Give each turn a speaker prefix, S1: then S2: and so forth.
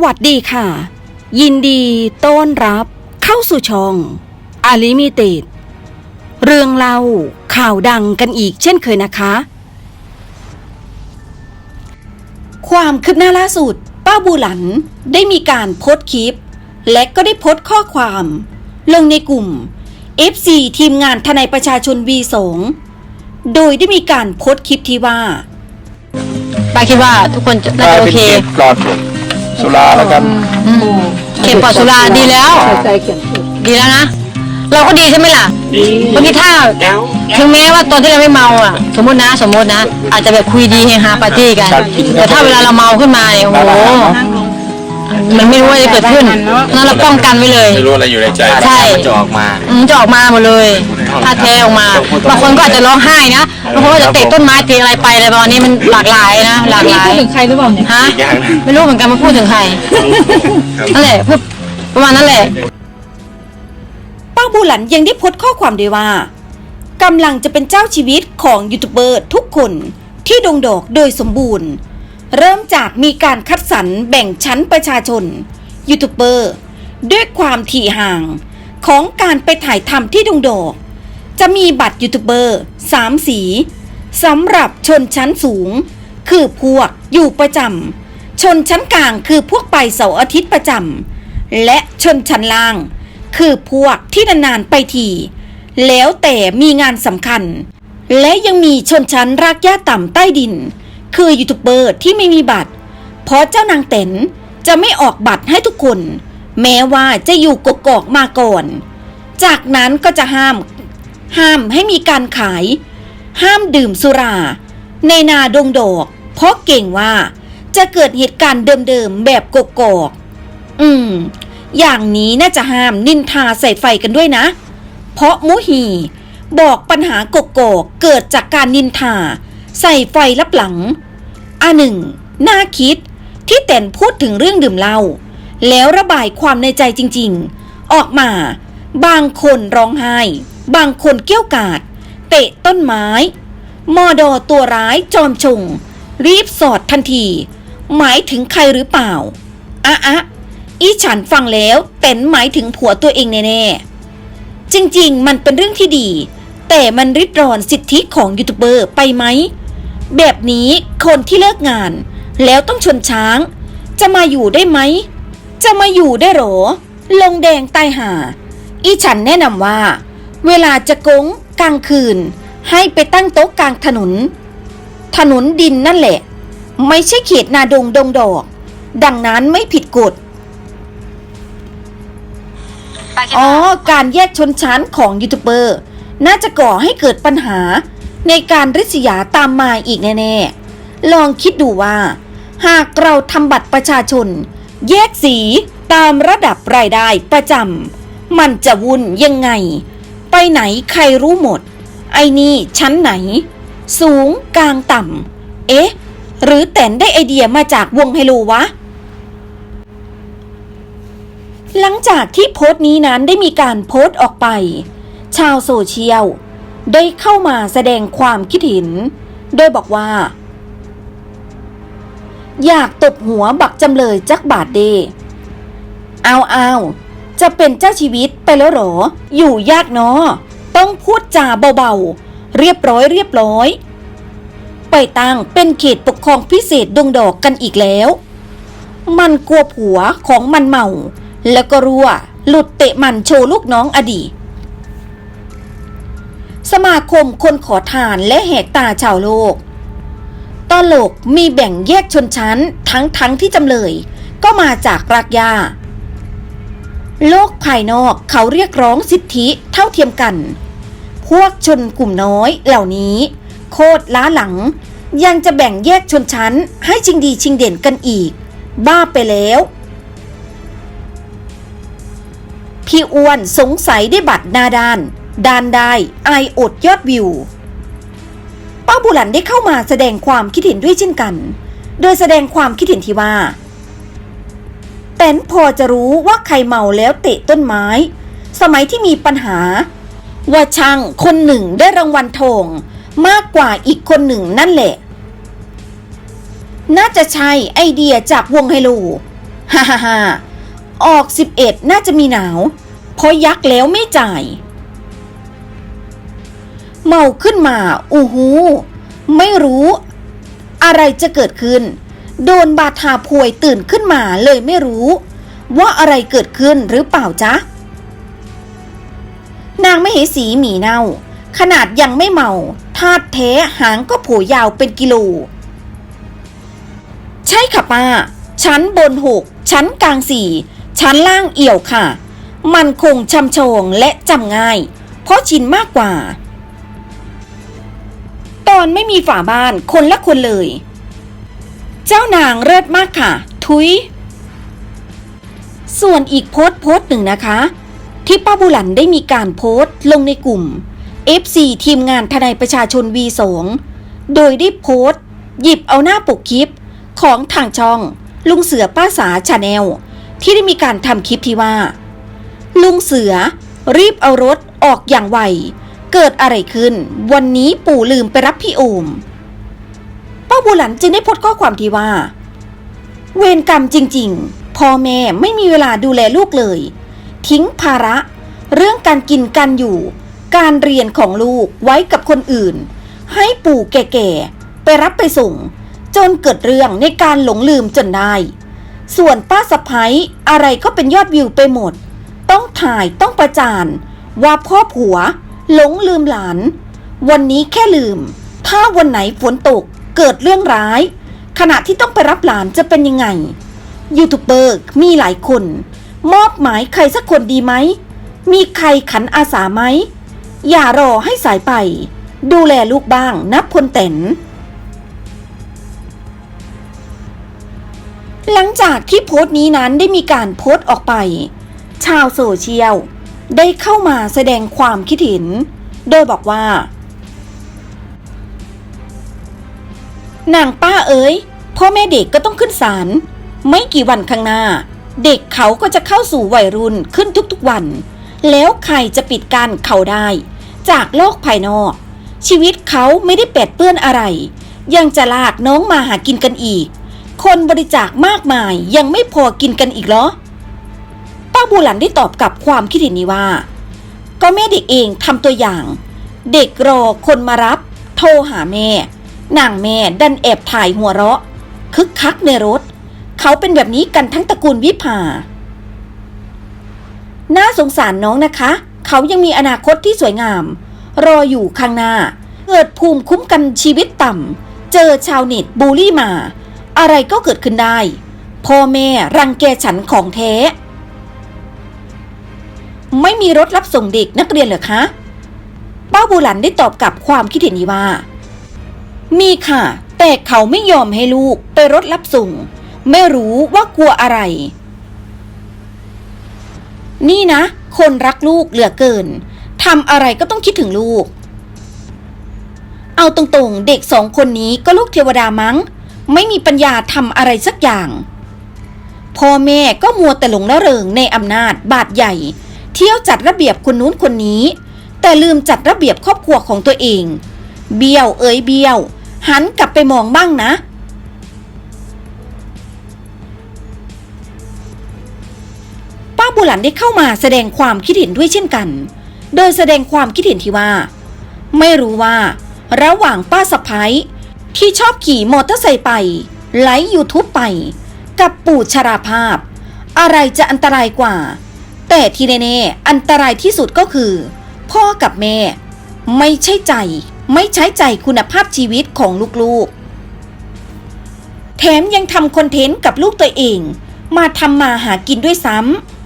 S1: สวัสดีค่ะ ยินดีต้อนรับเข้าสู่ช่องอาลิมิเต็ดเรื่องเล่าข่าวดังกันอีกเช่นเคยนะคะ ความคืบหน้าล่าสุด ป้าบูหลันได้มีการโพสต์คลิป และก็ได้โพสต์ข้อความ ลงในกลุ่ม FC ทีมงานทนายประชาชน V2 โดยได้มีการโพสต์คลิปที่ว่า
S2: ป้าคิดว่าทุกคนจะน่าจะโอเค
S3: ป็นขตปลอด สุราแล้วกัน
S2: เข็มปลอดสุราดีแล้ว
S4: ใจเขียนถูก
S2: ดีแล้วนะ เราก็ดีใช่ไหมล่ะบางทีถ้าถึงแม้ว่าตอนที่เราไม่เมาอะ สมมตินะสมมตินะ อาจจะแบบคุยดีเฮฮาปาร์ตี้กัน แต่ถ้าเวลาเราเมาขึ้นมาเนี่ยโอ้โหมันไม่รู้ว่าจะเกิดขึ้นนั้นเราป้องกันไว้เลย
S3: ไม่รู้อะไรอยู่ในใจ
S2: ใช่
S3: มันจะออกมา
S2: อืมจะออกมาหมดเลย ถ้าเทออกมาบางคนก็อาจจะร้องไห้นะบางคนก็จะเตะต้นไม้เทอะไรไปอะไรประมาณนี้มันหลากหลายนะหลากหลาย
S4: พูดถึงใครหรือเปล่าเนี่ย
S2: ฮะ
S3: อีกอย่างหนึ่ง
S2: ไม่รู้เหมือนกันมาพูดถึงใครนั่นแหละพูดประมาณนั้นแหละ
S1: ป้าบูหลันยังได้โพสต์ข้อความด้วยว่ากำลังจะเป็นเจ้าชีวิตของยูทูบเบอร์ทุกคนที่ดงดอกโดยสมบูรณ์ เริ่มจากมีการคัดสรรแบ่งชั้นประชาชนยูทูบเบอร์ด้วยความถี่ห่างของการไปถ่ายทำที่ดงดอก จะมีบัตรยูทูบเบอร์สามสีสำหรับชนชั้นสูง คือพวกอยู่ประจำชนชั้นกลางคือพวกไปเสาร์อาทิตย์ประจำและชนชั้นล่าง คือพวกที่นานๆไปทีแล้วแต่มีงานสำคัญ และยังมีชนชั้นรากหญ้าต่ำใต้ดิน คือยูทูบเบอร์ที่ไม่มีบัตร เพราะเจ้านางเต็นจะไม่ออกบัตรให้ทุกคน แม้ว่าจะอยู่กกอกมาก่อน จากนั้นก็จะห้าม ห้ามให้มีการขาย ห้ามดื่มสุรา ในนาดงดอก เพราะเก่งว่าจะเกิดเหตุการณ์เดิมๆแบบกกอกอืม อย่างนี้น่าจะห้ามนินทาใส่ไฟกันด้วยนะ เพราะมุฮีบอกปัญหากกอกเกิดจากการนินทา ใส่ไฟลับหลังอันหนึ่งน่าคิดที่แต่นพูดถึงเรื่องดื่มเหล้าแล้วระบายความในใจจริง ๆ ออกมา บางคนร้องไห้ บางคนเกี้ยวกาด เตะต้นไม้ มอดอตัวร้ายจอมชง รีบสอดทันที หมายถึงใครหรือเปล่าอะอะอีฉันฟังแล้วเต็นหมายถึงผัวตัวเองแน่ๆ จริงๆ มันเป็นเรื่องที่ดี แต่มันริดรอนสิทธิของยูทูบเบอร์ไปไหม แบบนี้คนที่เลิกงาน แล้วต้องชนช้าง จะมาอยู่ได้ไหม จะมาอยู่ได้หรอ ลงแดงตายหา อีฉันแนะนำว่า เวลาจะกงกลางคืน ให้ไปตั้งโต๊ะกลางถนน ถนนดินนั่นแหละ ไม่ใช่เขตนาดงดงดอก ดังนั้นไม่ผิดกฎอ๋อ การแยกชนชั้นของยูทูบเบอร์ น่าจะก่อให้เกิดปัญหาในการริษยาตามมาอีกแน่ๆ ลองคิดดูว่า หากเราทำบัตรประชาชน แยกสีตามระดับรายได้ประจำมันจะวุ่นยังไง ไปไหนใครรู้หมด ไอ้นี่ชั้นไหน สูงกลางต่ำ เอ๊ะ หรือแต่นได้ไอเดียมาจากวงไฮโลวะ หลังจากที่โพสต์นี้นั้นได้มีการโพสต์ออกไป ชาวโซเชียล ได้เข้ามาแสดงความคิดเห็น โดยบอกว่า อยากตบหัวบักจำเลยจักบาทเด เอาเอา จะเป็นเจ้าชีวิตไปแล้วหรอ อยู่ยากเนาะต้องพูดจาเบาๆ เรียบร้อยเรียบร้อย ไปตั้งเป็นเขตปกครองพิเศษดงดอกกันอีกแล้ว มันกลัวผัวของมันเมา แล้วก็รั่วหลุดเตะมันโชว์ลูกน้องอดีตสมาคมคนขอทานและแหกตาชาวโลก ตลกมีแบ่งแยกชนชั้นทั้งทั้งที่จำเลย ก็มาจากรากหญ้า โลกภายนอกเขาเรียกร้องสิทธิเท่าเทียมกัน พวกชนกลุ่มน้อยเหล่านี้ โคตรล้าหลัง ยังจะแบ่งแยกชนชั้นให้ชิงดีชิงเด่นกันอีก บ้าไปแล้ว พี่อ้วนสงสัยได้บัตรหน้าด้าน ด้านได้ไอายอดยอดวิว ป้าบุหลันได้เข้ามาแสดงความคิดเห็นด้วยเช่นกัน โดยแสดงความคิดเห็นที่ว่า แตนพอจะรู้ว่าใครเมาแล้วเตะต้นไม้ สมัยที่มีปัญหา ว่าช่างคนหนึ่งได้รางวัลทองมากกว่าอีกคนหนึ่งนั่นแหละ น่าจะใช่ไอเดียจากวงไฮโลฮ่าฮ่าฮ่าออก 11 น่าจะมีหนาว เพราะยักแล้วไม่จ่าย เมาขึ้นมา อู้หู ไม่รู้ อะไรจะเกิดขึ้น โดนบาทาพวยตื่นขึ้นมาเลยไม่รู้ ว่าอะไรเกิดขึ้นหรือเปล่าจ๊ะ นางไม่เหสีหมีเน่า ขนาดยังไม่เมาธาตุแท้หางก็โผยาวเป็นกิโล ใช่ค่ะป้า ชั้นบนหก ชั้นกลางสี่ชั้นล่างเอี่ยวค่ะ มันคงชำชองและจำง่าย เพราะชินมากกว่า ตอนไม่มีฝาบ้านคนละคนเลย เจ้านางเลิศมากค่ะ ทุย ส่วนอีกโพสต์โพสต์หนึ่งนะคะ ที่ป้าบุหลันได้มีการโพสต์ลงในกลุ่ม FC ทีมงานทนายประชาชน V2 โดยได้โพสต์ หยิบเอาหน้าปกคลิปของทางช่อง ลุงเสือป้าสาชาแนล ที่ได้มีการทำคลิปที่ว่า ลุงเสือ รีบเอารถออกอย่างไว เกิดอะไรขึ้น วันนี้ปู่ลืมไปรับพี่โอม บุหลันจึงได้พสต์ข้อความที่ว่า เวรกรรมจริง ๆ พ่อแม่ไม่มีเวลาดูแลลูกเลย ทิ้งภาระ เรื่องการกินการอยู่ การเรียนของลูกไว้กับคนอื่น ให้ปู่แก่ๆไปรับไปส่ง จนเกิดเรื่องในการหลงลืมจนได้ ส่วนป้าสะพ้ยอะไรก็เป็นยอดวิวไปหมด ต้องถ่ายต้องประจานว่าพ่อผัวหลงลืมหลาน วันนี้แค่ลืม ถ้าวันไหนฝนตก เกิดเรื่องร้าย ขณะที่ต้องไปรับหลานจะเป็นยังไง ยูทูบเบอร์มีหลายคน มอบหมายใครสักคนดีไหม มีใครขันอาสาไหม อย่ารอให้สายไป ดูแลลูกบ้างนับพลเต็นหลังจากที่โพสต์นี้นั้นได้มีการโพสต์ออกไป ชาวโซเชียลได้เข้ามาแสดงความคิดเห็น โดยบอกว่า นางป้าเอ๋ยพ่อแม่เด็กก็ต้องขึ้นศาลไม่กี่วันข้างหน้า เด็กเขาก็จะเข้าสู่วัยรุ่นขึ้นทุกๆวัน แล้วใครจะปิดกั้นเขาได้ จากโลกภายนอก ชีวิตเขาไม่ได้แปดเปื้อนอะไร ยังจะลากน้องมาหากินกันอีก คนบริจาคมากมายยังไม่พอกินกันอีกเหรอป้าบูหลันได้ตอบกลับความคิดเห็นนี้ว่า ก็แม่เด็กเองทำตัวอย่าง เด็กรอคนมารับ โทรหาแม่ นางแม่ดันแอบถ่ายหัวเราะ คึกคักในรถ เขาเป็นแบบนี้กันทั้งตระกูลวิภา น่าสงสารน้องนะคะ เขายังมีอนาคตที่สวยงาม รออยู่ข้างหน้า เกิดภูมิคุ้มกันชีวิตต่ำ เจอชาวเน็ตบูลลี่มา อะไรก็เกิดขึ้นได้ พ่อแม่รังแกฉันของแท้ ไม่มีรถรับส่งเด็กนักเรียนเหรอคะ ป้าบูหลันได้ตอบกลับความคิดเห็นนี้ว่า มีค่ะ แต่เขาไม่ยอมให้ลูกไปรถรับส่ง ไม่รู้ว่ากลัวอะไร นี่นะ คนรักลูกเหลือเกินทำอะไรก็ต้องคิดถึงลูก เอาตรงๆ เด็กสองคนนี้ก็ลูกเทวดามั้ง ไม่มีปัญญาทำอะไรสักอย่างพ่อแม่ก็มัวแต่หลงละเริงในอำนาจบาดใหญ่ เที่ยวจัดระเบียบคนนู้นคนนี้ แต่ลืมจัดระเบียบครอบครัวของตัวเอง เบี้ยวเอ้ยเบี้ยว หันกลับไปมองบ้างนะ ป้าบุหลันได้เข้ามาแสดงความคิดเห็นด้วยเช่นกัน โดยแสดงความคิดเห็นที่ว่า ไม่รู้ว่า ระหว่างป้าสะพ้ายที่ชอบขี่มอเตอร์ไซค์ไป ไลฟ์ยูทูบไป กับปู่ชราภาพ อะไรจะอันตรายกว่า แต่ที่แน่ๆอันตรายที่สุดก็คือ พ่อกับแม่ ไม่ใช่ใจ ไม่ใช้ใจคุณภาพชีวิต ของลูกๆ แถมยังทำคอนเทนต์กับลูกตัวเอง มาทำมาหากินด้วยซ้ำ